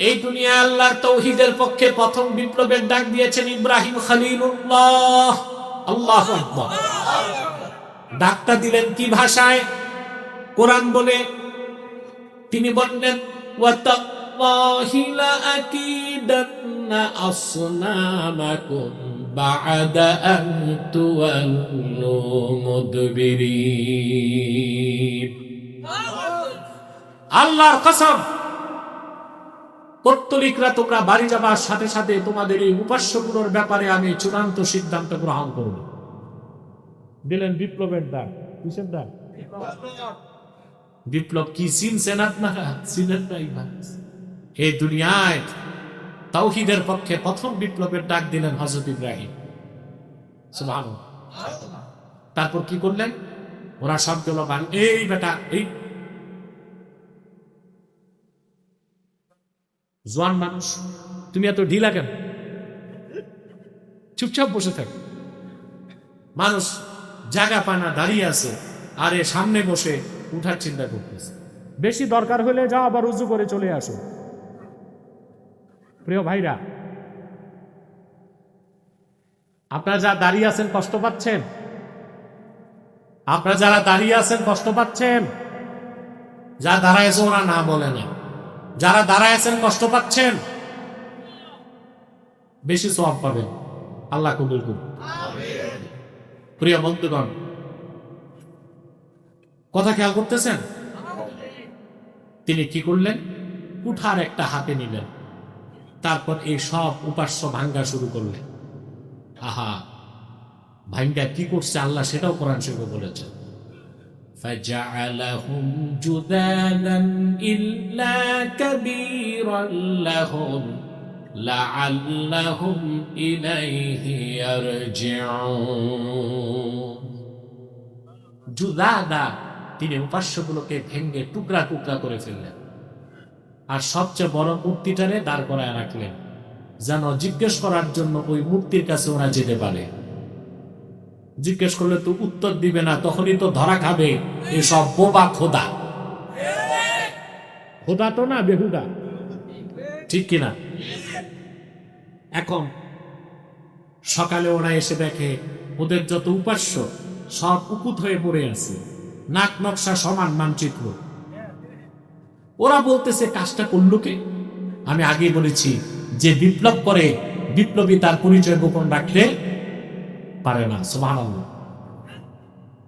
এই দুনিয়া আল্লাহর তৌহিদের পক্ষে প্রথম বিপ্লবের ডাক দিয়েছেন ইব্রাহিম খলিলুল্লাহ। আল্লাহ ডাকটা দিলেন কি ভাষায়? কোরআন বলে তিনি বললেন আল্লাহর কসম পত্তলিকরা তোমরা বাড়ি যাবার সাথে সাথে তোমাদের এই উপাস্যগুলোর ব্যাপারে আমি চূড়ান্ত সিদ্ধান্ত গ্রহণ করব। দিলেন বিপ্লবের ডাক কিসের ডাক বিপ্লব কি চিনছেন আপনারা চিনেন নাই। এই দুনিয়ায়, তাওহিদের পক্ষে প্রথম বিপ্লবের ডাক দিলেন হজরত ইব্রাহিম। তারপর কি করলেন? ওরা সব গেল বাড়ি- এই বেটা, এই জোয়ান মানুষ, তুমি এত ঢিলা কেন? চুপচাপ বসে থাক। মানুষ জায়গা পায় না দাঁড়িয়ে আছে, আর এ সামনে বসে উঠার চিন্তা করতেছে। বেশি দরকার হলে যাও আবার উজু করে চলে আসো। প্রিয় ভাইরা, আপনারা যা দাঁড়িয়ে আছেন কষ্ট পাচ্ছেন? আপনারা যারা দাঁড়িয়ে আছেন কষ্ট পাচ্ছেন? যা দাঁড়ায়ছে ওরা না বলে না। যারা দাঁড়ায় আছেন, কষ্ট পাচ্ছেন? বেশি সব পাবেন। আল্লাহ কবুল করুন। প্রিয় বন্ধুগণ, কথা খেয়াল করতেছেন? তিনি কি করলেন? কুঠার একটা হাতে নিলেন। তারপর এই সব উপাস্য ভাঙ্গা শুরু করলেন। আহা, ভাঙ্গা কি করছে আল্লাহ সেটাও কোরআন শরীফে বলেছেন। فجعلهم جذاذا إلا كبيرا لهم لعلهم إليه يرجعون জুদাদা তিনি উপাস্যগুলোকে ভেঙ্গে টুকরা টুকরা করে ফেললেন আর সবচেয়ে বড় মূর্তিটারে দাঁড় করায় রাখলেন যেন জিজ্ঞেস করার জন্য ওই মূর্তির কাছে ওরা যেতে পারে জিজ্ঞেস করলে তো উত্তর দিবে না তখনই তো ধরা খাবে। এসব বোবা খোদা। খোদা তো না বেহুদা। ঠিক কিনা? এখন সকালে ওরা এসে দেখে ওদের যত উপাস্য সব উকুত হয়ে পড়ে আছে। নাক নকশা সমান মানচিত্র। ওরা বলতেছে কাজটা করল কে? আমি আগে বলেছি যে বিপ্লব করে বিপ্লবী তার পরিচয় গোপন রাখলে পারে না সুবহানাল্লাহ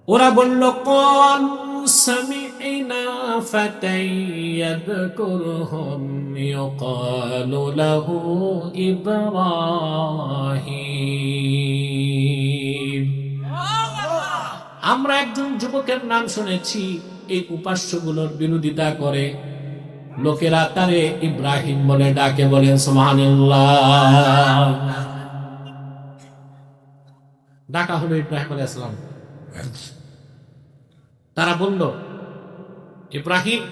ওরা বলল কোন سمعنا فتى يذكرهم يقال له إبراهيم আমরা একজন যুবকের নাম শুনেছি এই উপাস্যগুলোর বিরোধিতা করে লোকেরা তারে ইব্রাহিম বলে ডাকে বলেন সুবহানাল্লাহ ডাকা হলো ইব্রাহিম আলাইসালাম তারা বলল, ইব্রাহিম,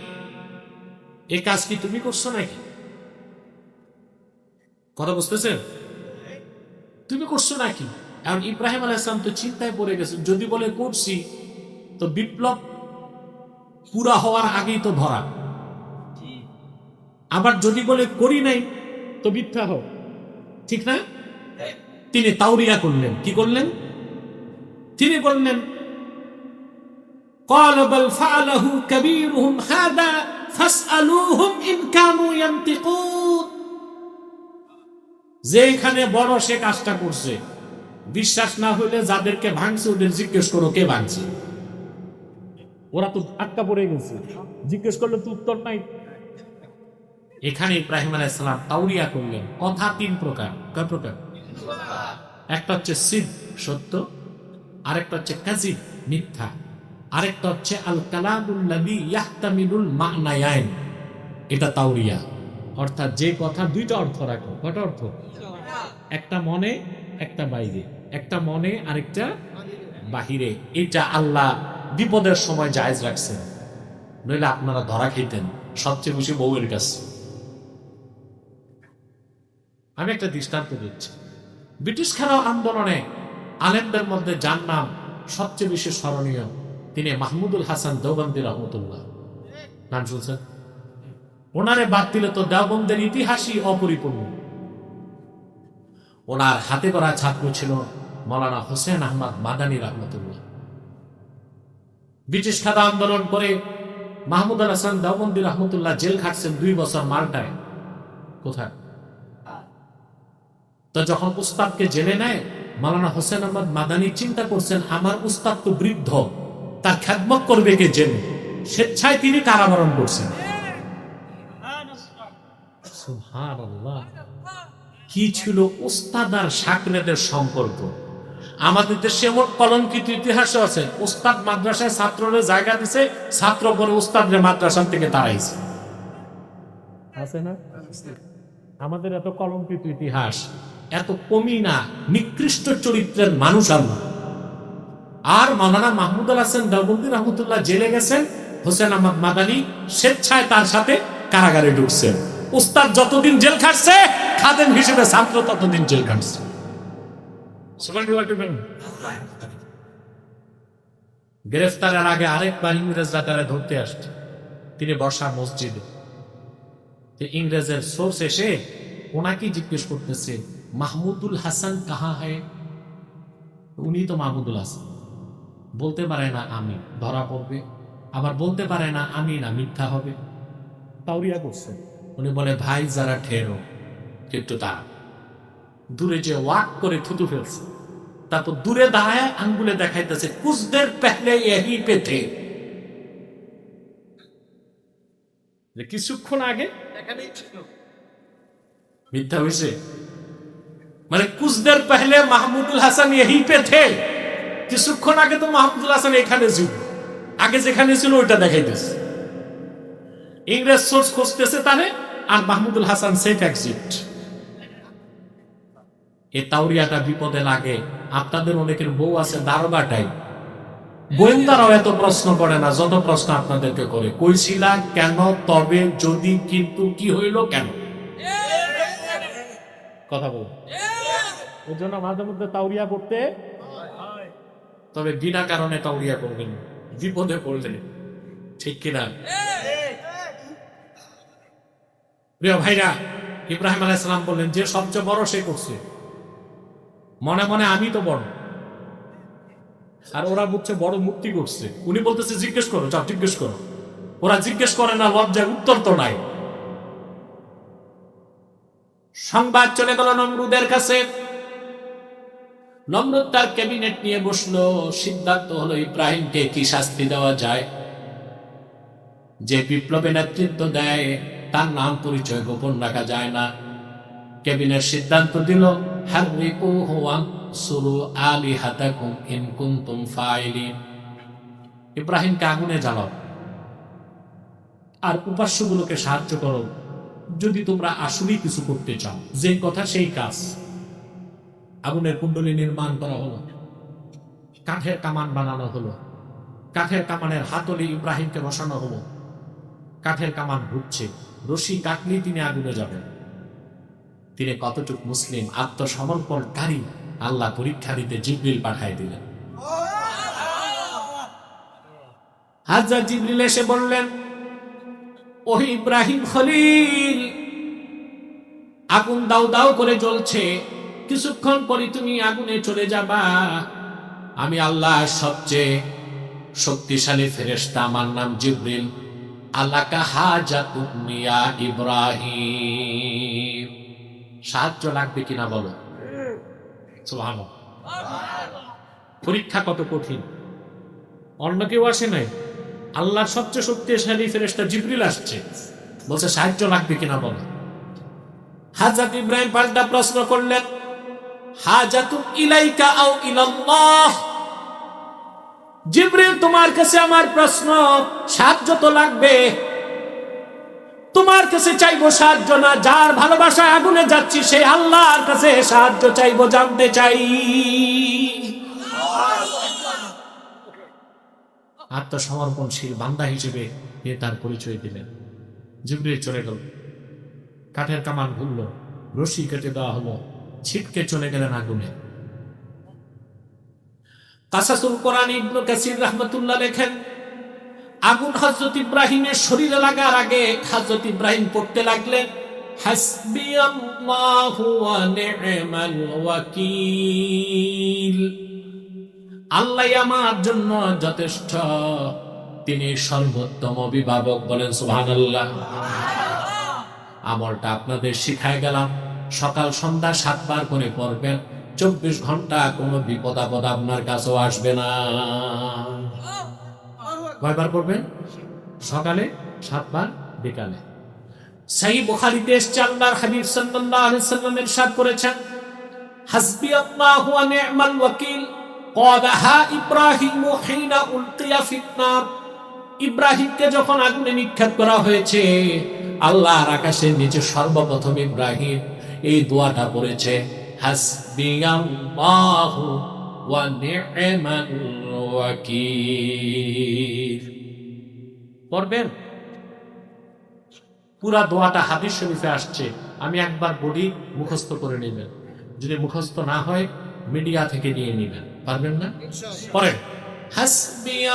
এ কাজ কি তুমি করছ নাকি? কথা বুঝতেছেন? তুমি করছ নাকি? এখন ইব্রাহিম আলাইসলাম তো চিন্তায় পড়ে গেছে, যদি বলে করছি, তো বিপ্লব পুরা হওয়ার আগেই তো ধরা। আবার যদি বলে করি নাই, তো মিথ্যা হোক। ঠিক না? তিনি তাওরিয়া করলেন। কি করলেন? তিনি বললেন قال بل فعله كبيرهم هذا فاسألوهم إن كانوا ينطقون যেখানে বড় সে কাজটা করছে বিশ্বাস না হলে যাদেরকে ভাঙছে ওদের জিজ্ঞেস করো কে ভাঙছে ওরা তো আটকা পড়ে গেছে জিজ্ঞেস করলে তো উত্তর নাই এখানে ইব্রাহিম আলাইসালাম তাউরিয়া করলেন কথা তিন প্রকার কয় প্রকার একটা হচ্ছে সিদ সত্য আরেকটা হচ্ছে কাজিব মিথ্যা। আরেকটা হচ্ছে আল মা'নায়াইন, এটা তাওরিয়া। অর্থাৎ যে কথা দুইটা অর্থ রাখো। কটা অর্থ? একটা মনে, একটা বাইরে। একটা মনে, আরেকটা বাহিরে। এটা আল্লাহ বিপদের সময় জায়েজ রাখছেন। নইলে আপনারা ধরা খেতেন। সবচেয়ে বেশি বউয়ের কাছে আমি একটা দৃষ্টান্ত দিচ্ছি। ব্রিটিশ খেলা আন্দোলনে আলেমদের মধ্যে যার নাম সবচেয়ে বেশি স্মরণীয়, তিনি মাহমুদুল হাসান দেওবন্দি রহমতুল্লাহ। নাম শুনছেন? ওনারে বাদ দিলে তো দেওবন্দের ইতিহাসই অপরিপূর্ণ। ওনার হাতে করা ছাত্র ছিল মৌলানা হোসেন আহমদ মাদানী রহমতুল্লাহ। ব্রিটিশ খাদা আন্দোলন করে মাহমুদ আল হাসান দেওবন্দি রহমতুল্লাহ জেল খাটছেন দুই বছর মাল্টায়। কোথায়? তো যখন উস্তাদকে জেলে নেয় মালানা হোসেন আহমদ মাদানী চিন্তা করছেন, আমার উস্তাদ তো বৃদ্ধ, তার খ্যাতমত করবে কে জেনে? স্বেচ্ছায় তিনি কারাবরণ করছেন। কি ছিল উস্তাদ আর সাকরেদের সম্পর্ক? আমাদের দেশে এমন কলঙ্কিত ইতিহাস আছে। উস্তাদ মাদ্রাসায় ছাত্ররা জায়গা দিছে, ছাত্র পরে উস্তাদরে মাদ্রাসা থেকে তাড়াইছে। আছে না? আমাদের এত কলঙ্কিত ইতিহাস। এত কমি না, নিকৃষ্ট চরিত্রের মানুষ আমরা। আর মাওলানা মাহমুদ আল হাসান দেওবন্দি রহমতুল্লাহ জেলে গেছেন, হোসেন আহমদ মাদানি স্বেচ্ছায় তার সাথে কারাগারে ঢুকছেন। উস্তাদ যতদিন জেল খাটছে, খাদেম হিসেবে ছাত্র ততদিন জেল খাটছে। গ্রেফতারের আগে আরেকবার ইংরেজরা তারা ধরতে আসছে। তিনি বর্ষা মসজিদে। ইংরেজের সোর্স এসে ওনাকে জিজ্ঞেস করতেছে মাহমুদুল হাসান কাহা হয় উনি তো মাহমুদুল হাসান। বলতে পারে না আমি ধরা পড়বে। আবার বলতে পারে না আমি না মিথ্যা হবে। তাওরিয়া করছে। উনি বলে ভাই যারা ঠেরো কিন্তু তা দূরে যে ওয়াক করে থুতু ফেলছে তারপর দূরে দাঁড়ায় আঙ্গুলে দেখাইতেছে কুচদের পেহলে এহি পেতে যে কিছুক্ষণ আগে মিথ্যা হয়েছে মানে কুচদের পেহলে মাহমুদুল হাসান এহি পে থে, কিছুক্ষণ আগে তো মাহমুদুল হাসান এখানে ছিল। আগে যেখানে ছিল, ওইটা দেখাইতেছে ইংরেজ সোর্স খুঁজতেছে তারে, আর মাহমুদুল হাসান সেফ এক্সিট এই তাউরিয়াটা বিপদে লাগে। আপনাদের অনেকের বউ আছে দারোগাটাই। গোয়েন্দারাও এত প্রশ্ন করে না, যত প্রশ্ন আপনাদেরকে করে। কইছিলা, কেন, তবে, যদি, কিন্তু, কি হইল, কেন? কথা বল। ওই জন্য মাঝে মধ্যে তাউরিয়া করতে তবে বিনা কারণে তাউরিয়া করবেন বিপদে ঠিক কিনা? প্রিয় ভাইরা, ইব্রাহিম বললেন, যে সবচেয়ে বড় সে করছে। মনে মনে আমি তো বড়। আর ওরা বুঝছে বড় মুক্তি করছে। উনি বলতেছে, জিজ্ঞেস করো, যাও, জিজ্ঞেস করো। ওরা জিজ্ঞেস করে না লজ্জায় উত্তর তো নাই। সংবাদ চলে গেল নমরুদের কাছে। নমরুদ তার ক্যাবিনেট নিয়ে বসল। সিদ্ধান্ত হলো ইব্রাহিমকে কি শাস্তি দেওয়া যায়? যে বিপ্লবে নেতৃত্ব দেয়, তার নাম পরিচয় গোপন রাখা যায় না। ক্যাবিনেট সিদ্ধান্ত দিল ইব্রাহিমকে আগুনে জ্বালাও। আর উপাস্যগুলোকে সাহায্য করো। যদি তোমরা আসলেই কিছু করতে চাও, যে কথা সেই কাজ। আগুনের কুণ্ডলী নির্মাণ করা হলো। কাঠের কামান বানানো হলো। কাঠের কামানের হাতলে ইব্রাহিমকে বসানো হলো। কাঠের কামান ঘুরছে রশি কাটলেই তিনি আগুনে যাবেন। তিনি কতটুক মুসলিম, আত্মসমর্পণকারী, আল্লাহ পরীক্ষা দিতে জিবরিল পাঠাই দিলেন। হাজার জিবরিল এসে বললেন, ওহ ইব্রাহিম খলিল, আগুন দাও দাও করে জ্বলছে। কিছুক্ষণ পরে তুমি আগুনে চলে যাবা। আমি আল্লাহ সবচেয়ে শক্তিশালী ফেরেশতা, আমার নাম জিবরিল। আল্লাহকা হাজাতুক মিয়া ইব্রাহিম। সাহায্য লাগবে কিনা বলো? পরীক্ষা কত কঠিন? অন্য কেউ আসে নাই? আল্লাহর সবচেয়ে শক্তিশালী ফেরেশতা জিবরিল আসছে। বলছে, সাহায্য লাগবে কিনা বলো? হাজাত ইব্রাহিম পাল্টা প্রশ্ন করলেন তোমার কাছে আমার প্রশ্ন সাহায্য তো লাগবে? তোমার কাছে চাইব সাহায্য না যার ভালোবাসায় আগুনে যাচ্ছি আল্লাহর কাছে সাহায্য চাইব, জানতে চাই। আত্মসমর্পণশীল বান্দা হিসেবে এ তার পরিচয় দিলেন। জিবরিল চলে গেল। কাঠের কামান ঘুরল রশি কেটে দেওয়া হলো। ছিটকে চলে গেলেন আগুনে। কাসাসুল কোরআন ইবনু কাসির রহমতুল্লাহ লেখেন, আগুন হজরত ইব্রাহিমের শরীরে লাগার আগে হজরত ইব্রাহিম পড়তে লাগলেন হাসবি আল্লাহু আল্লাহ আমার জন্য যথেষ্ট, তিনি সর্বোত্তম অভিভাবক বলেন, সুবহানাল্লাহ। আমলটা আপনাদের শিখায় গেলাম। সকাল সন্ধ্যা সাতবার করে পড়বেন, চব্বিশ ঘণ্টা কোনো বিপদ আপদ আপনার কাছেও আসবে না। কয়বার পড়বেন? সকালে, সাতবার, বিকালে। সেই বুখারিতে এসছে, আল্লাহর হাবিব সাল্লাল্লাহু আলাইহি সাল্লাম ইরশাদ করেছেন, হাসবি আল্লাহু ওয়া নি'মাল ওয়াকিল। ক্বালাহা ইব্রাহিম হিনা উলকিয়া ফিতনার ইব্রাহিমকে যখন আগুনে নিক্ষেপ করা হয়েছে, আল্লাহর আকাশের নিচে সর্বপ্রথম ইব্রাহিম এই দোয়াটা পড়েছে হাসবি আল্লাহু ওয়া নি'মাল ওয়াকিল। পড়বেন? পুরা দোয়াটা হাদিস শরীফে আসছে আমি একবার বডি মুখস্থ করে নেবেন। যদি মুখস্থ না হয় মিডিয়া থেকে নিয়ে নেবেন। পারবেন না? পড়েন হাসবি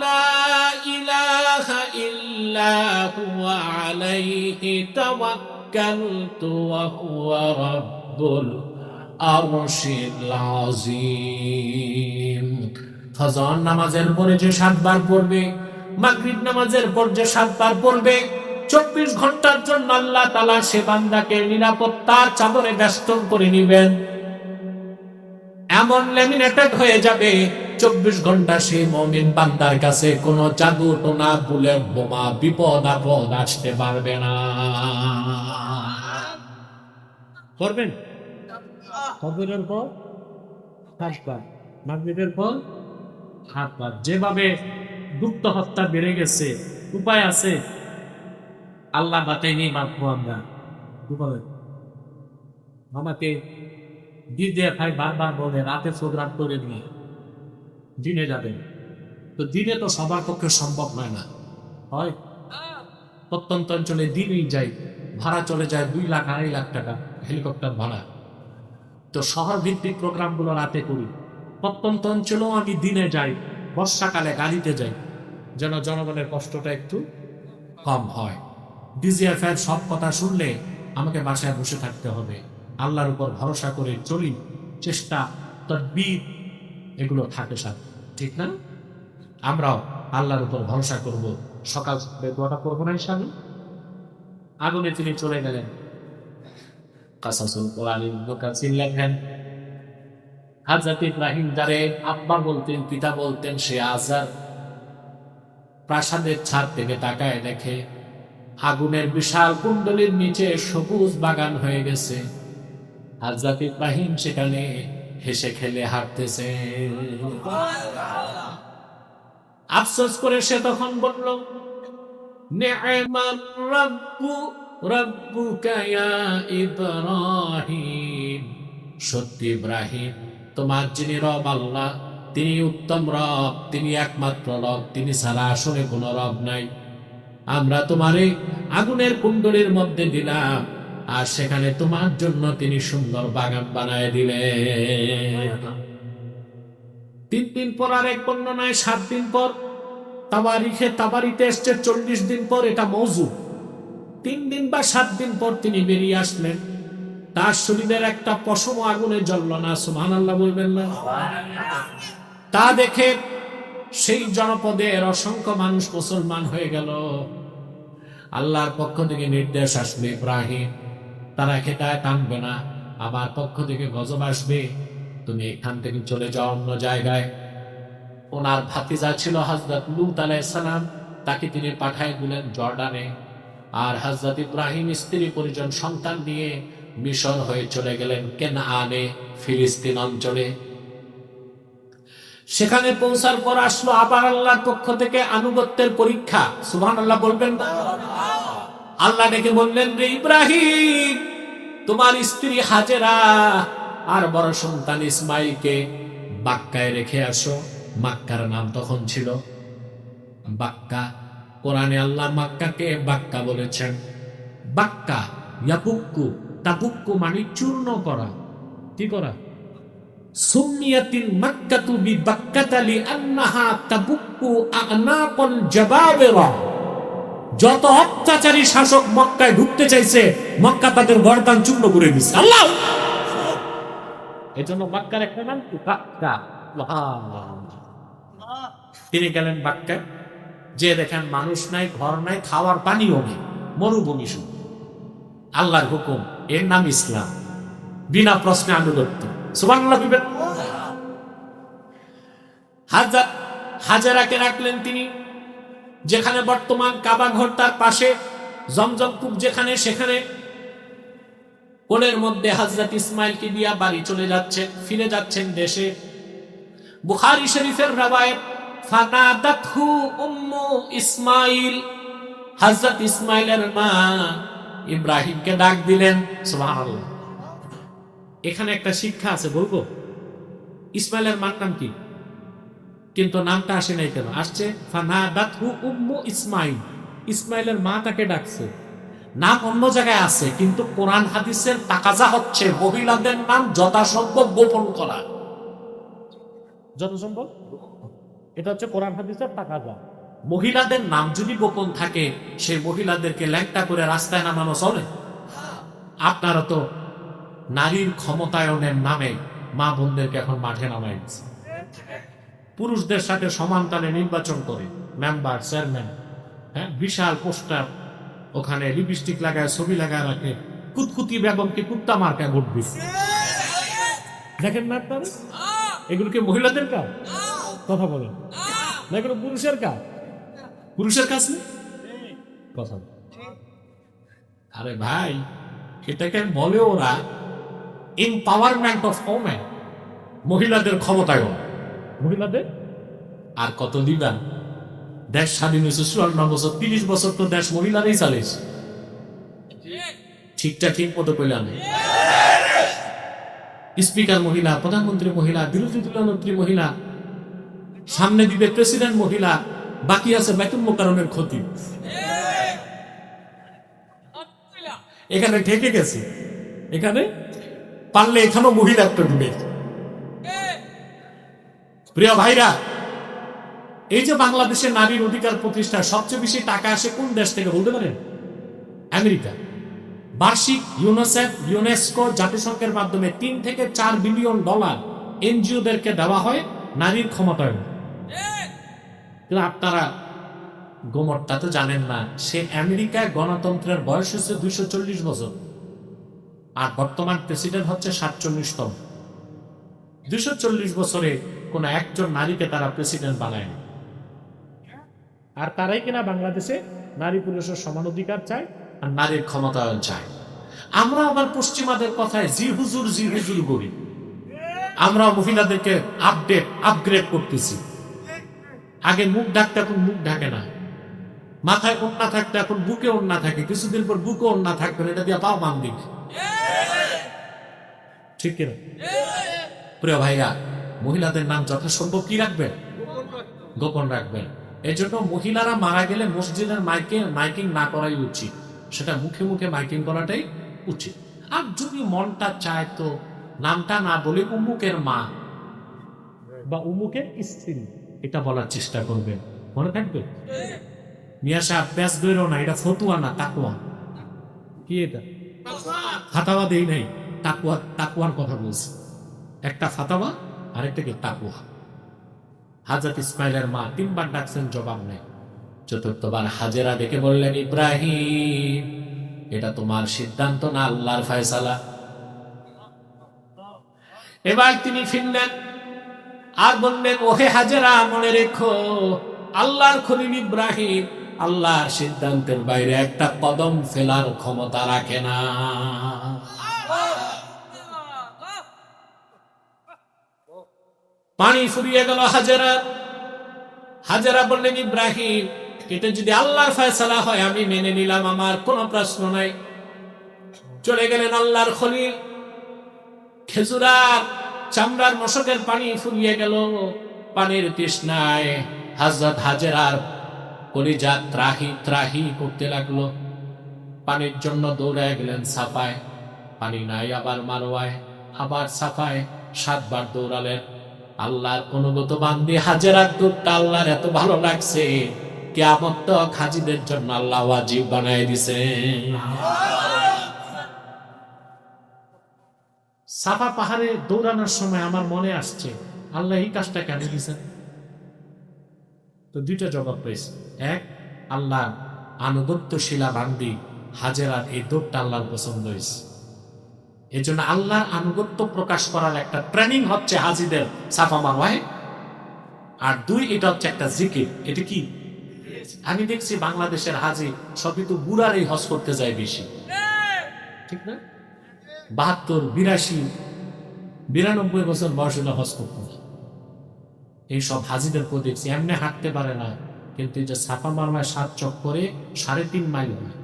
লা ইলাহা তাওয়াক্কালতু রাব্বুল আরশিল আযীম। ফজর নামাজের পরে যে সাতবার পড়বে, মাগরিব নামাজের পর যে সাতবার পড়বে, চব্বিশ ঘণ্টার জন্য আল্লাহ তালা সে বান্দাকে নিরাপত্তার চাদরে ব্যস্ত করে নিবেন। এমন লেমিনেটেড হয়ে যাবে, চব্বিশ ঘণ্টা সেই মমিন বান্দার কাছে কোনো জাদু টোনা বোমা, বিপদ আপদ আসতে পারবে না। করবেন? ফজরের পর সাতবার মাগরিবের পর সাতবার। যেভাবে গুপ্ত হত্যা বেড়ে গেছে উপায় আছে? আল্লাহ বাতাইনি মারবো আমরা। উপায় আমাকে দিদে ভাই বারবার বলে রাতে প্রোগ্রাম করে নিয়ে। দিনে যাবেন তো দিনে তো সবার পক্ষে সম্ভব নয় না। হয়? প্রত্যন্ত অঞ্চলে দিনই যাই। ভাড়া চলে যায় দুই লাখ আড়াই লাখ টাকা। হেলিকপ্টার ভাড়া। তো শহর ভিত্তিক প্রোগ্রামগুলো রাতে করি। প্রত্যন্ত অঞ্চলেও আমি দিনে যাই, বর্ষাকালে গাড়িতে যাই, যেন জনগণের কষ্টটা একটু কম হয়। ডিজিএফআই সব কথা শুনলে আমাকে বাসায় বসে থাকতে হবে। আল্লাহর উপর ভরসা করে চলি, চেষ্টা, তদবির, এগুলো থাকে সাথে। ঠিক না? আমরাও আল্লাহর উপর ভরসা করব। সকাল দোয়াটা করব না হিসাবে আগুনে তিনি চলে গেলেন। লেখেন, হাজরত ইব্রাহিম যারে আব্বা বলতেন, পিতা বলতেন, সে আজার প্রাসাদের ছাদ থেকে তাকায় দেখে আগুনের বিশাল কুণ্ডলীর নিচে সবুজ বাগান হয়ে গেছে। হাজরত ইব্রাহিম সেখানে হেসে খেলে হাঁটতেছে। আফসোস করে সে তখন বলল রাব্বু রাব্বুকা ইব্রাহিম। সত্যি ইব্রাহিম, তোমার যিনি রব আল্লাহ, তিনি উত্তম রব, তিনি একমাত্র রব, তিনি ছাড়া আসলে কোনো রব নাই। আমরা তোমারে আগুনের কুণ্ডলীর মধ্যে দিলাম, আর সেখানে তোমার জন্য তিনি সুন্দর বাগান বানায় দিলে তিন দিন পর আর এক বর্ণনায় সাত দিন পর তাবারিখে তাবারিতে এসছে চল্লিশ দিন পর এটা মৌজু। তিন দিন বা সাত দিন পর তিনি বেরিয়ে আসলেন। তার শরীরের একটা পশম আগুনে জ্বলল না সুহান আল্লাহ বলবেন না। তা দেখে সেই জনপদের অসংখ্য মানুষ মুসলমান হয়ে গেল। আল্লাহর পক্ষ থেকে নির্দেশ আসবে, ইব্রাহিম। তারা খেতায় টানবে না, আমার পক্ষ থেকে গজব আসবে। তুমি এখান থেকে চলে যাও অন্য জায়গায়। ওনার ভাতিজা ছিল হজরত লুত আলাইসালাম তাকে তিনি পাঠায় দিলেন জর্ডানে। আর হজরত ইব্রাহিম স্ত্রী পরিজন সন্তান নিয়ে মিশর হয়ে চলে গেলেন কেন আনে ফিলিস্তিন অঞ্চলে। সেখানে পৌঁছার পর আসলো আবার আল্লাহর পক্ষ থেকে আনুগত্যের পরীক্ষা। সুবহান আল্লাহ বলবেন? আল্লাহ ডেকে বললেন, রে ইব্রাহিম, তোমার স্ত্রী হাজেরা আর বড় সন্তান ইসমাইলকে বাক্কায় রেখে আসো। মাক্কার নাম তখন ছিল বাক্কা। কোরআনে আল্লাহ মাক্কাকে বাক্কা বলেছেন। বাক্কা ইয়াপুক্কু তাপুক্কু মানে চূর্ণ করা। কি করা? সুমিয়াতিন মাক্কাতু বিবাক্কাতা লিআন্নাহা তাবুক্কু আনাকাল জাবাবিরা। যত অত্যাচারী শাসক মক্কায় ঢুকতে চাইছে, মক্কা তাদের গর্দান চূর্ণ করে দিচ্ছে আল্লাহ! এজন্য মক্কার একটা নাম কি? বাক্কা। তিনি গেলেন বাক্কায়। যে দেখেন মানুষ নাই, ঘর নাই, খাওয়ার পানিও নেই, মরুভূমি শুধু। আল্লাহর হুকুম, এর নাম ইসলাম। বিনা প্রশ্নে আনুগত্য হাজার হাজারাকে রাখলেন তিনি। যেখানে বর্তমান কাবা ঘর তার পাশে, জমজম কূপ যেখানে, সেখানে কোলের মধ্যে হাজরত ইসমাইলকে দিয়া বাড়ি চলে যাচ্ছে, ফিরে যাচ্ছেন দেশে। বুখারী শরীফের রাবায়েত ইসমাইলের মা ইব্রাহিমকে ডাক দিলেন এখানে একটা শিক্ষা আছে, বলব? ইসমাইলের মার নাম কি? কিন্তু নামটা আসে নাই কেন? আসছে উম্মু ইসমাইল। ইসমাইলের মা তাকে ডাকছে। নাম অন্য জায়গায় আছে, কিন্তু কোরআন হাদিসের তাকাজা হচ্ছে মহিলাদের নাম যথাসম্ভব গোপন করা। যথাসম্ভব? এটা হচ্ছে কোরআন হাদিসের তাকাজা মহিলাদের নাম যদি গোপন থাকে সেই মহিলাদেরকে ল্যাংটা করে রাস্তায় নামানো চলে। আপনারা তো নারীর ক্ষমতায়নের নামে মা বোনদেরকে এখন মাঠে নামাই পুরুষদের সাথে সমান তালে নির্বাচন করে মেম্বার চেয়ারম্যান হ্যাঁ বিশাল পোস্টার ওখানে লিপস্টিক লাগায় ছবি লাগায় রাখে কুতকুতি বেগমকে কুত্তা মার্কায় ভোট দিচ্ছে দেখেন না আপনারা? এগুলো কি মহিলাদের কাজ? কথা বলেন না এগুলো পুরুষের কাজ। পুরুষের কাজ না? কথা। আরে ভাই এটাকে বলে ওরা এম্পাওয়ারমেন্ট অফ ওমেন মহিলাদের ক্ষমতায়ন মহিলাদের? আর কত দিবেন দেশ স্বাধীন হয়েছে চুয়ান্ন বছর তিরিশ বছর তো দেশ মহিলারাই চালিয়েছে ঠিকটা ঠিক মতো কইলাম স্পিকার মহিলা প্রধানমন্ত্রী মহিলা বিরোধী দলনেত্রী মহিলা সামনে দিবে প্রেসিডেন্ট মহিলা, বাকি আছে বেতন মোকারণের ক্ষতি। এখানে ঠেকে গেছে। এখানে পারলে এখানেও মহিলা একটা দিবে। প্রিয় ভাইরা, এই যে বাংলাদেশের নারীর অধিকার প্রতিষ্ঠায় সবচেয়ে বেশি টাকা আসে কোন দেশ থেকে বলতে পারেন? আমেরিকা। বার্ষিক ইউনিসেফ, ইউনেস্কো জাতিসংঘের মাধ্যমে তিন থেকে চার বিলিয়ন ডলার এনজিওদেরকে দেওয়া হয় নারীর ক্ষমতায়ন। কিন্তু আপনারা গোমরটা তো জানেন না, সে আমেরিকায় গণতন্ত্রের বয়স হচ্ছে দুইশো চল্লিশ বছর, আর বর্তমান প্রেসিডেন্ট হচ্ছে সাতচল্লিশতম। দুশো চল্লিশ বছরে কোন একজন নারীকে তারা প্রেসিডেন্ট বানায় আর তারাই কিনা বাংলাদেশে নারী পুরুষের সমান অধিকার চায় আর নারীর ক্ষমতায়ন চায়। আমরা আবার পশ্চিমাদের কথায় জি হুজুর জি হুজুর করি। আমরা মহিলাদেরকে আপডেট আপগ্রেড করতেছি। আগে মুখ ঢাকতে এখন মুখ ঢাকে না। মাথায় ওন্না থাকতে এখন বুকে ওন্না থাকে। কিছুদিন পর বুকে ওন্না থাকবে না, এটা দিয়ে পাও বান দিক। ঠিক কিনা প্রিয় ভাইয়া মহিলাদের নাম যথাসম্ভব কি রাখবেন? গোপন রাখবেন। এই জন্য মহিলারা মারা গেলে মসজিদের মাইকে মাইকিং না করাই উচিত। সেটা মুখে মুখে মাইকিং করাটাই উচিত। আর যদি মনটা চায় তো নামটা না বলে উমুকের মা বা উমুকের স্ত্রী। এটা বলার চেষ্টা করবেন। মনে থাকবে? মিয়া সাহেব, ব্যাস দৈরও না, এটা ফতুয়া না তাকুয়া কি এটা? ফাতাওয়া দেই নাই তাকুয়া তাকুয়ার কথা বলছি। একটা ফাতাওয়া, আরেকটা কি তাকুয়া হাজরত ইসমাইলের মা তিনবার ডাকছেন, জবাব নেই। চতুর্থবার হাজেরা ডেকে বললেন, ইব্রাহিম, এটা তোমার সিদ্ধান্ত না, আল্লাহর ফয়সালা? এবার তিনি ফিরলেন। আর বললেন, ওহে হাজেরা, মনে রেখো, আল্লাহর খলিল ইব্রাহিম আল্লাহর সিদ্ধান্তের বাইরে একটা কদম ফেলার ক্ষমতা রাখে না। পানি ফুরিয়ে গেল হাজারা। হাজারা বললেন, ইব্রাহিম, এটা যদি আল্লাহর ফয়সালা হয়, আমি মেনে নিলাম, আমার কোনো প্রশ্ন নাই। চলে গেলেন আল্লাহর খলিল। খেজুরার চামড়ার মশকের পানি ফুরিয়ে গেল। পানির তৃষ্ণায় হাজরত হাজেরার কলিজা ত্রাহি ত্রাহি করতে লাগল। পানির জন্য দৌড়ায় গেলেন সাফায়। পানি নাই, আবার মারোয়ায়, আবার সাফায় সাতবার দৌড়ালেন। আল্লাহর অনুগত বান্দি হাজেরার দৌড়টা আল্লাহর এত ভালো লাগছে, কেয়ামত তো খাজিদের জন্য আল্লাহ ওয়াজিব বানাই দিছে। সাফা পাহাড়ে দৌড়ানোর সময় আমার মনে আসছে, আল্লাহ এই কাজটা কেন দিয়েছেন। তো দুইটা জবাব পেয়েছে। এক, আল্লাহ আনুগত্য শিলা বান্দি হাজেরার এই দৌড়টা আল্লাহর পছন্দ হয়েছে। এই জন্য আল্লাহর আনুগত্য প্রকাশ করার একটা ট্রেনিং হচ্ছে হাজিদের সাফা মারওয়ায়। আর দুই, এটা হচ্ছে একটা জিকির। এটা কি? আমি দেখছি বাংলাদেশের হাজি, সবই তো বুড়ার এই হজ করতে যায় বেশি। ঠিক না? বাহাত্তর, বিরাশি, বিরানব্বই বছর বয়স হলে হজ করতে এইসব হাজিদের কেউ দেখছি এমনি হাঁটতে পারে না, কিন্তু যে ছাপা মারমায় সাত চক করে সাড়ে তিন মাইল হয়।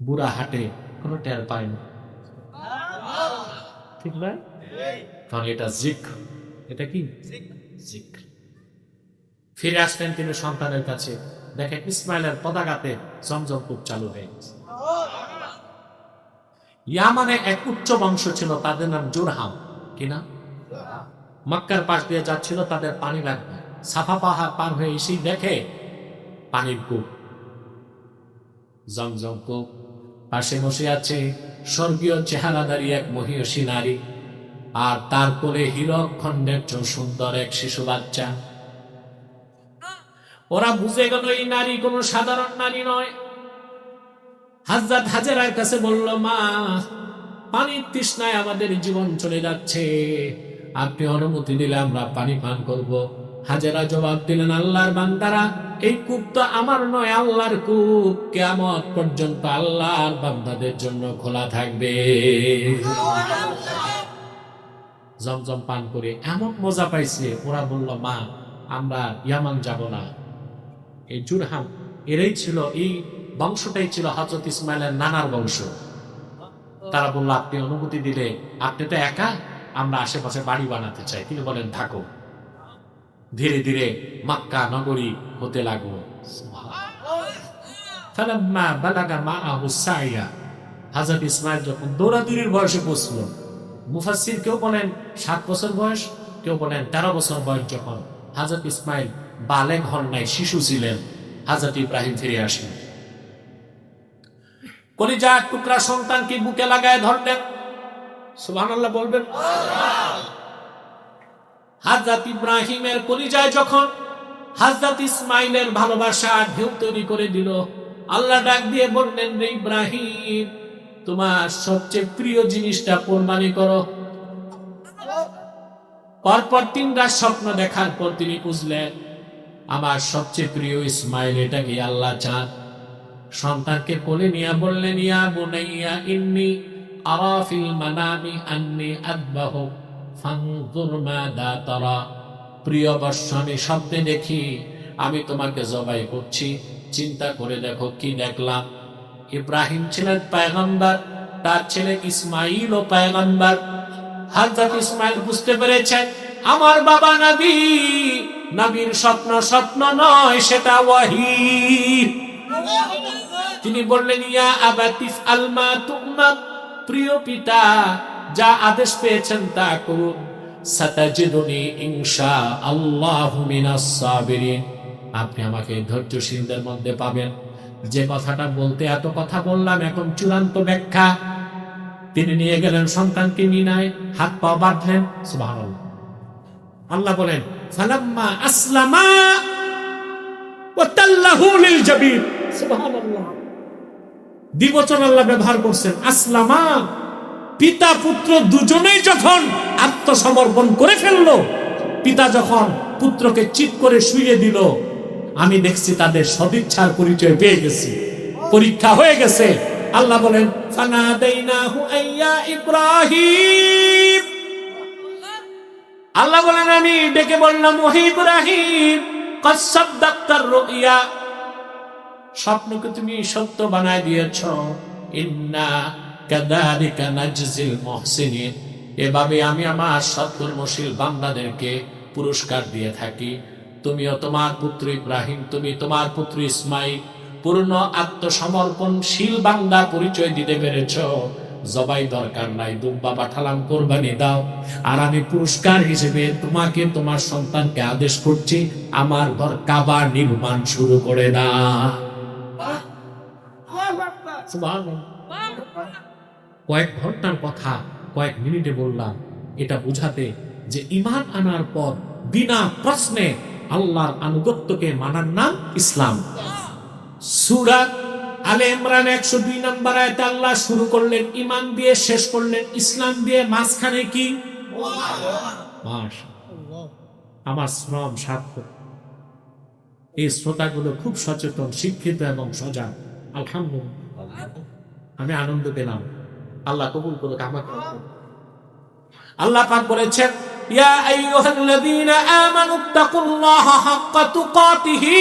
বুড়া হাটে, কোনো টের পায় না। ঠিক নয় কারণ এটা জিক এটা কি? জিক ফিরে আসলেন তিনি সন্তানের কাছে। দেখেন ইসমাইলের পতাকাতে জমজম কূপ চালু হয়ে গেছে। ইয়ামানে এক উচ্চ বংশ ছিল তাদের নাম জোরহাম। কিনা মক্কার পাশ দিয়ে যাচ্ছিল তাদের পানি লাগবে সাফা পাহাড় পার হয়ে এসেই দেখে পানির কূপ। জমজম কূপ। পাশে বসে আছে স্বর্গীয় চেহারাদারি এক মহিষী নারী। আর তার কোলে হীরক খণ্ডের সুন্দর এক শিশু বাচ্চা। ওরা বুঝে গেল এই নারী কোনো সাধারণ নারী নয়। হাজরাত হাজেরার কাছে বলল, মা, পানির তৃষ্ণায় আমাদের জীবন চলে যাচ্ছে। আপনি অনুমতি দিলে আমরা পানি পান করব। হাজেরা জবাব দিলেন, আল্লাহর বান্দারা, এই কূপ তো আমার নয়, আল্লাহর কূপ। কেমত পর্যন্ত আল্লাহর বান্দাদের জন্য খোলা থাকবে। জমজম পান করে এমন মজা পাইছে, ওরা বলল, মা, আমরা ইয়ামান যাব না। এই জুরহাম, এরাই ছিল এই বংশটাই ছিল হজরত ইসমাইলের নানার বংশ। তারা বলল, আপনি অনুমতি দিলে, আপনি তো একা, আমরা আশেপাশে বাড়ি বানাতে চাই। তিনি বলেন, থাকো। ধীরে ধীরে মাক্কা নগরী হতে লাগল। যখন দৌড়াদৌড়ির বয়সে কেউ বলেন সাত বছর বয়স, কেউ বলেন তেরো বছর বয়স যখন হযরত ইসমাইল বালেগ হন নাই, শিশু ছিলেন, হযরত ইব্রাহিম ফিরে আসেন কলিজা টুকরা সন্তানকে বুকে লাগায় ধরলেন। সুবহানাল্লাহ বলবেন হাজরত ইব্রাহিমের কলিজায় যখন হাজরত ইসমাইলের ভালোবাসা ঢেউ তৈরি করে দিল, আল্লাহ ডাক দিয়ে বললেন, রে ইব্রাহিম, তোমার সবচেয়ে প্রিয় জিনিসটা কোরবানি করো। পরপর তিন রাত স্বপ্ন দেখার পর তিনি বুঝলেন, আমার সবচেয়ে প্রিয় ইসমাইল এটাকে আল্লাহ চান সন্তানকে কোলে নিয়া বললেন, ইয়া বুনাইয়া, ইন্নি আরাফিল মানামি আন্নি আদবাহু, ফানজুর মাদা তারা। প্রিয় বর্ষ আমি স্বপ্নে দেখি আমি তোমাকে জবাই করছি, চিন্তা করে দেখো কি দেখলাম। ইব্রাহিম ছিলেন পায়গম্বর, তার ছেলে ইসমাইল ও পায়গম্বর। হযরত ইসমাইল বুঝতে পেরেছেন, আমার বাবা নবী, নবীর স্বপ্ন স্বপ্ন নয়, সেটা ওয়াহি। তিনি বললেন, ইয়া আবাতিফ আলমা তুমার প্রিয় পিতা, যা আদেশ পেয়েছেন তা করুন। সাতাজিদুনি ইনশা আল্লাহু মিনাস সাবিরিন। আপনি আমাকে ধৈর্যশীলদের মধ্যে পাবেন। যে কথাটা বলতে এত কথা বললাম, এখন চূড়ান্ত ব্যাখ্যা। তিনি নিয়ে গেলেন সন্তানকে মিনায়, হাত পা বাঁধলেন, সুবহানাল্লাহ। আল্লাহ বলেন, ফালাম্মা আসলামা ওয়া তাল্লাহু লিল জাবির। দ্বিবচন আল্লাহ ব্যবহার করছেন। আসলামা, পিতা, পুত্র দুজনেই যখন আত্মসমর্পণ করে ফেলল, পিতা যখন পুত্রকে চিৎ করে শুয়ে দিল, আমি দেখছি তাদের সদিচ্ছার পরিচয় পেয়ে গেছি। পরীক্ষা হয়ে গেছে। আল্লাহ বলেন আল্লাহ বলেন, আমি ডেকে বললাম ইব্রাহিম, কদ সাদ্দাক্তার রুইয়া স্বপ্নকে তুমি সত্য বানায় দিয়েছ। ইন্না কাদালিকা নাজজিল মুহসিনিন। এভাবে আমি আমার সৎকর্মশীল বান্দাদেরকে পুরস্কার দিয়ে থাকি। তুমিও তোমার পুত্র ইব্রাহিম, তুমি তোমার পুত্র ইসমাইল, পূর্ণ আত্মসমর্পণশীল বান্দা পরিচয় দিতে পেরেছ। জবাই দরকার নাই, দুব্বা পাঠালাম, কোরবানি দাও। আর আমি পুরস্কার হিসেবে তোমাকে, তোমার সন্তানকে আদেশ করছি, আমার ঘর কাবা নির্মাণ শুরু করে না কয়েক ঘণ্টার কথা, কয়েক মিনিটে বললাম, এটা বুঝাতে যে ইমান আনার পর বিনা প্রশ্নে আল্লাহর আনুগত্যকে মানার নাম ইসলাম। সুরাত আলে ইমরান একশো দুই নম্বর আয়তে আল্লাহ শুরু করলেন ইমান দিয়ে শেষ করলেন, ইসলাম দিয়ে মাঝখানে কি? আমার শ্রম সার্থক। এই শ্রোতাগুলো খুব সচেতন, শিক্ষিত এবং সজাগ। আলহামদুলিল্লাহ। আমি আনন্দ পেলাম। আল্লাহ কবুল করুক, আমাকে আল্লাহ পাক বলেছেন, ইয়া আইয়ুহাল্লাযীনা আমানু তাকুল্লাহা হাক্কা তুকাতিহি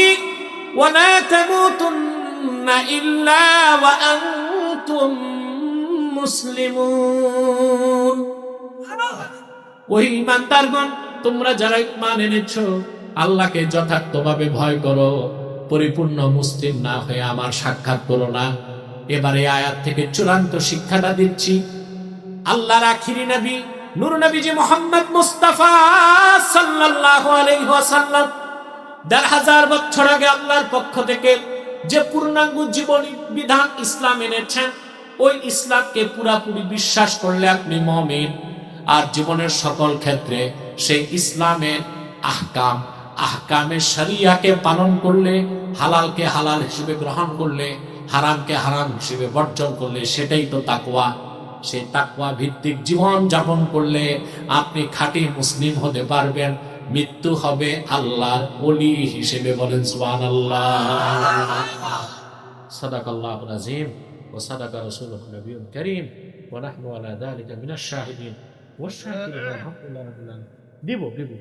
ওয়া লা তামুতুন্না ইল্লা ওয়া আনতুম মুসলিমুন। ওই ইমানদারগণ তোমরা যারা ইমান এনেছো আল্লাহকে যথার্থভাবে ভয় করো, পরিপূর্ণ মুসলিম না হয়ে আমার সাক্ষাৎ করো না। এবারে আয়াত থেকে চূড়ান্ত শিক্ষাটা দিচ্ছি। আল্লাহর আখিরি নবী, নূর নবীজি মোহাম্মদ মুস্তাফা সাল্লাল্লাহু আলাইহি দেড় হাজার বছর আগে আল্লাহর পক্ষ থেকে যে পূর্ণাঙ্গ জীবনী বিধান ইসলাম এনেছেন, ওই ইসলামকে পুরাপুরি বিশ্বাস করলে আপনি মমিন। আর জীবনের সকল ক্ষেত্রে সেই ইসলামের আহকাম আহকামের শরিয়াকে পালন করলে, হালালকে হালাল হিসেবে গ্রহণ করলে, হারামকে হারাম হিসেবে বর্জন করলে, সেটাই তো তাকওয়া। সে তাকুয়া ভিত্তিক জীবন যাপন করলে আপনি খাঁটি মুসলিম হতে পারবেন। মৃত্যু হবে আল্লাহর ওলি হিসেবে বলেন আযীম ওয়া সাদাকা রাসূলুহুল নবিয়্যুল কারীম ওয়া নাহনু আলা যালিকা মিনাশ শাহিদিন। ওয়াশ শাকিরিন আলহামদুলিল্লাহ রাব্বিল আলামিন। দিব দিব।